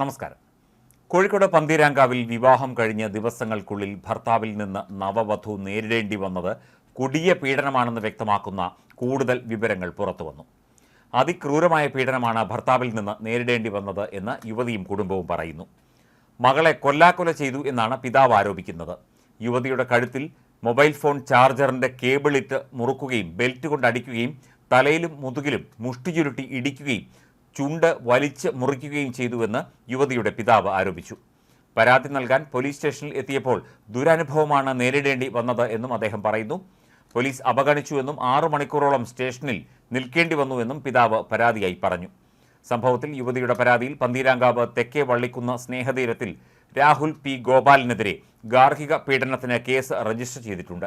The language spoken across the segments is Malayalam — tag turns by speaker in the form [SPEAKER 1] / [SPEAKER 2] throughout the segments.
[SPEAKER 1] നമസ്കാരം. കോഴിക്കോട് പന്തീരാങ്കാവിൽ വിവാഹം കഴിഞ്ഞ ദിവസങ്ങൾക്കുള്ളിൽ ഭർത്താവിൽ നിന്ന് നവവധു നേരിടേണ്ടി വന്നത് കൊടിയ പീഡനമാണെന്ന് വ്യക്തമാക്കുന്ന കൂടുതൽ വിവരങ്ങൾ പുറത്തുവന്നു അതിക്രൂരമായ പീഡനമാണ് ഭർത്താവിൽ നിന്ന് നേരിടേണ്ടി വന്നത് എന്ന് യുവതിയും കുടുംബവും പറയുന്നു. മകളെ കൊല്ലാക്കൊല ചെയ്തു എന്നാണ് പിതാവ് ആരോപിക്കുന്നത്. യുവതിയുടെ കഴുത്തിൽ മൊബൈൽ ഫോൺ ചാർജറിന്റെ കേബിളിട്ട് മുറുക്കുകയും ബെൽറ്റ് കൊണ്ട് അടിക്കുകയും തലയിലും മുതുകിലും മുഷ്ടി ചുരുട്ടി ഇടിക്കുകയും ചുണ്ട് വലിച്ച് മുറിക്കുകയും ചെയ്തുവെന്ന് യുവതിയുടെ പിതാവ് ആരോപിച്ചു. പരാതി നൽകാൻ പോലീസ് സ്റ്റേഷനിൽ എത്തിയപ്പോൾ ദുരനുഭവമാണ് നേരിടേണ്ടി വന്നത് എന്നും അദ്ദേഹം പറയുന്നു. പോലീസ് അവഗണിച്ചുവെന്നും ആറു മണിക്കൂറോളം സ്റ്റേഷനിൽ നിൽക്കേണ്ടി വന്നുവെന്നും പിതാവ് പരാതിയായി പറഞ്ഞു. സംഭവത്തിൽ യുവതിയുടെ പരാതിയിൽ പന്തീരാങ്കാവ് തെക്കേ വള്ളിക്കുന്ന സ്നേഹതീരത്തിൽ രാഹുൽ പി. ഗോപാലിനെതിരെ ഗാർഹിക പീഡനത്തിന് കേസ് രജിസ്റ്റർ ചെയ്തിട്ടുണ്ട്.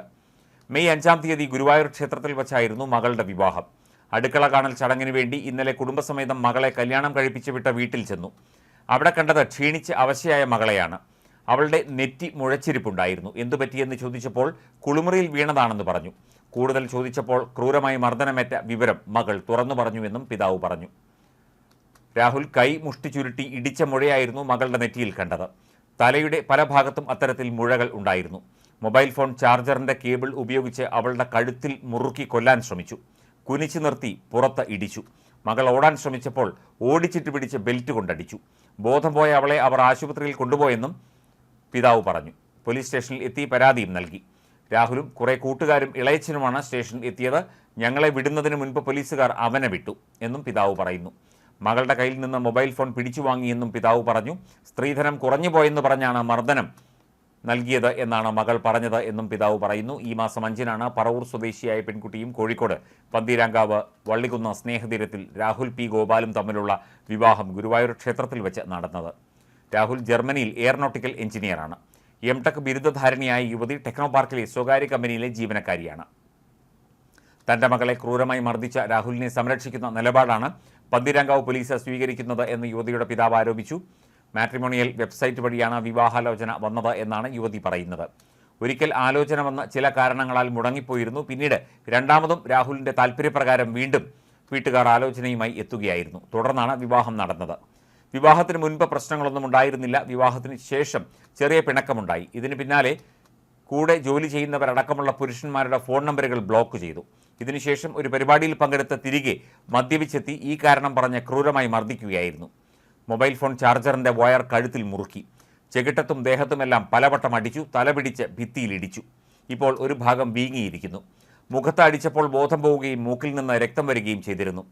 [SPEAKER 1] മെയ് അഞ്ചാം തീയതി ഗുരുവായൂർ ക്ഷേത്രത്തിൽ വച്ചായിരുന്നു മകളുടെ വിവാഹം. അടുക്കള കാണൽ ചടങ്ങിന് വേണ്ടി ഇന്നലെ കുടുംബസമേതം മകളെ കല്യാണം കഴിപ്പിച്ച് വിട്ട വീട്ടിൽ ചെന്നു. അവിടെ കണ്ടത് ക്ഷീണിച്ച് അവശയായ മകളെയാണ്. അവളുടെ നെറ്റി മുഴച്ചിരിപ്പുണ്ടായിരുന്നു. എന്തു പറ്റിയെന്ന് ചോദിച്ചപ്പോൾ കുളിമുറിയിൽ വീണതാണെന്ന് പറഞ്ഞു. കൂടുതൽ ചോദിച്ചപ്പോൾ ക്രൂരമായി മർദ്ദനമേറ്റ വിവരം മകൾ തുറന്നു പറഞ്ഞുവെന്നും പിതാവ് പറഞ്ഞു. രാഹുൽ കൈ മുഷ്ടി ചുരുട്ടി ഇടിച്ച മുഴയായിരുന്നു മകളുടെ നെറ്റിയിൽ കണ്ടത്. തലയുടെ പല ഭാഗത്തും അത്തരത്തിൽ മുഴകൾ ഉണ്ടായിരുന്നു. മൊബൈൽ ഫോൺ ചാർജറിന്റെ കേബിൾ ഉപയോഗിച്ച് അവളുടെ കഴുത്തിൽ മുറുക്കി കൊല്ലാൻ ശ്രമിച്ചു. കുനിച്ചു നിർത്തി പുറത്ത് ഇടിച്ചു. മകൾ ഓടാൻ ശ്രമിച്ചപ്പോൾ ഓടിച്ചിട്ട് പിടിച്ച് ബെൽറ്റ് കൊണ്ടടിച്ചു. ബോധം പോയ അവളെ അവർ ആശുപത്രിയിൽ കൊണ്ടുപോയെന്നും പിതാവ് പറഞ്ഞു. പോലീസ് സ്റ്റേഷനിൽ എത്തി പരാതിയും നൽകി. രാഹുലും കുറേ കൂട്ടുകാരും ഇളയച്ചനുമാണ് സ്റ്റേഷനിൽ എത്തിയത്. ഞങ്ങളെ വിടുന്നതിന് മുൻപ് പോലീസുകാർ അവനെ വിട്ടു എന്നും പിതാവ് പറയുന്നു. മകളുടെ കയ്യിൽ നിന്ന് മൊബൈൽ ഫോൺ പിടിച്ചു വാങ്ങിയെന്നും പിതാവ് പറഞ്ഞു. സ്ത്രീധനം കുറഞ്ഞു പോയെന്ന് പറഞ്ഞാണ് മർദ്ദനം. നൽകിയത് എന്നാണ് മകൾ പറഞ്ഞത് എന്നും പിതാവ് പറയുന്നു. ഈ മാസം അഞ്ചിനാണ് പറവൂർ സ്വദേശിയായ പെൺകുട്ടിയും കോഴിക്കോട് പന്തീരാങ്കാവ് വള്ളികുന്ന സ്നേഹതീരത്തിൽ രാഹുൽ പി ഗോപാലും തമ്മിലുള്ള വിവാഹം ഗുരുവായൂർ ക്ഷേത്രത്തിൽ വെച്ച് നടന്നത്. രാഹുൽ ജർമ്മനിയിൽ എയർനോട്ടിക്കൽ എഞ്ചിനീയറാണ്. എം ടെക് ബിരുദധാരണിയായ യുവതി ടെക്നോ പാർക്കിലെ സ്വകാര്യ കമ്പനിയിലെ ജീവനക്കാരിയാണ്. തന്റെ മകളെ ക്രൂരമായി മർദ്ദിച്ച രാഹുലിനെ സംരക്ഷിക്കുന്ന നിലപാടാണ് പന്തിരാങ്കാവ് പോലീസ് സ്വീകരിക്കുന്നത് എന്ന് യുവതിയുടെ പിതാവ് ആരോപിച്ചു. മാട്രിമോണിയൽ വെബ്സൈറ്റ് വഴിയാണ് വിവാഹാലോചന വന്നത് എന്നാണ് യുവതി പറയുന്നത്. ഒരിക്കൽ ആലോചന വന്ന ചില കാരണങ്ങളാൽ മുടങ്ങിപ്പോയിരുന്നു. പിന്നീട് രണ്ടാമതും രാഹുലിന്റെ താൽപ്പര്യപ്രകാരം വീണ്ടും വീട്ടുകാർ ആലോചനയുമായി എത്തുകയായിരുന്നു. തുടർന്നാണ് വിവാഹം നടന്നത്. വിവാഹത്തിന് മുൻപ് പ്രശ്നങ്ങളൊന്നും ഉണ്ടായിരുന്നില്ല. വിവാഹത്തിന് ശേഷം ചെറിയ പിണക്കമുണ്ടായി. ഇതിന് പിന്നാലെ കൂടെ ജോലി ചെയ്യുന്നവരടക്കമുള്ള പുരുഷന്മാരുടെ ഫോൺ നമ്പറുകൾ ബ്ലോക്ക് ചെയ്തു. ഇതിനുശേഷം ഒരു പരിപാടിയിൽ പങ്കെടുത്ത തിരികെ മദ്യപിച്ചെത്തി ഈ കാരണം പറഞ്ഞ് ക്രൂരമായി മർദ്ദിക്കുകയായിരുന്നു. മൊബൈൽ ഫോൺ ചാർജറിന്റെ വയർ കഴുത്തിൽ മുറുക്കി. ചെകിട്ടത്തും ദേഹത്തുമെല്ലാം പലവട്ടം അടിച്ചു തലപിടിച്ച് ഭിത്തിയിലിടിച്ചു. ഇപ്പോൾ ഒരു ഭാഗം വീങ്ങിയിരിക്കുന്നു. മുഖത്ത് അടിച്ചപ്പോൾ ബോധം പോവുകയും മൂക്കിൽ നിന്ന് രക്തം വരികയും ചെയ്തിരുന്നു.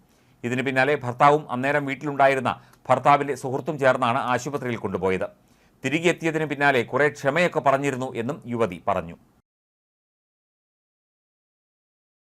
[SPEAKER 1] ഇതിന് പിന്നാലെ ഭർത്താവും അന്നേരം വീട്ടിലുണ്ടായിരുന്ന ഭർത്താവിന്റെ സുഹൃത്തും ചേർന്നാണ് ആശുപത്രിയിൽ കൊണ്ടുപോയത്. തിരികെ എത്തിയതിന് പിന്നാലെ കുറേ ക്ഷമയൊക്കെ പറഞ്ഞിരുന്നു എന്നും യുവതി പറഞ്ഞു.